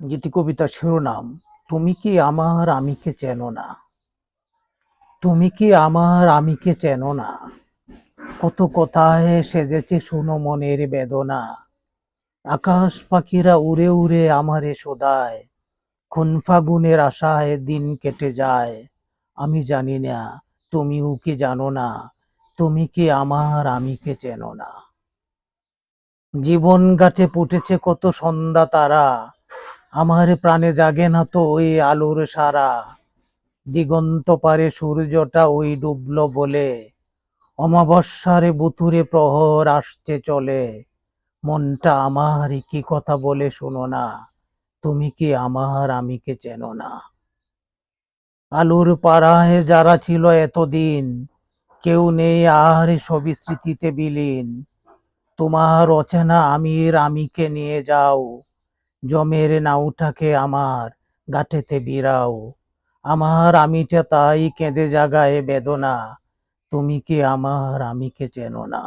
যেটি কবিতা শিরোনাম, তুমি কি আমার আমিকে চেনো না? তুমি কি আমার আমিকে চেনো না? কত কথায় সেজেছে শুনো মনের বেদনা। আকাশ পাখিরা উড়ে উড়ে আমারে শোধায়, খুন ফাগুনের আশায় দিন কেটে যায়। আমি জানি না, তুমিও কি জানো না? তুমি কি আমার আমিকে চেনো না? জীবন গাঠে ফুটেছে কত সন্ধ্যা তারা আমার প্রাণে জাগে না তো ওই আলোর সারা। দিগন্ত পারে সূর্যটা ওই ডুবলো বলে। অমাবস্যারে বুতুরে প্রহর আসতে চলে। মনটা আমার কি কথা বলে শোনো না। তুমি কি আমার আমিকে চেনো না। আলুর পাড়ায় যারা ছিল এতদিন, কেউ নেই আর সবই স্মৃতিতে বিলীন। তোমার অচেনা আমির আমিকে নিয়ে যাও। জমের নাউটাকে আমার গাঠেতে বিরাও। আমার আমিটা তাই কেঁদে জাগায় বেদনা। তুমি কি আমার আমিকে চেনো না?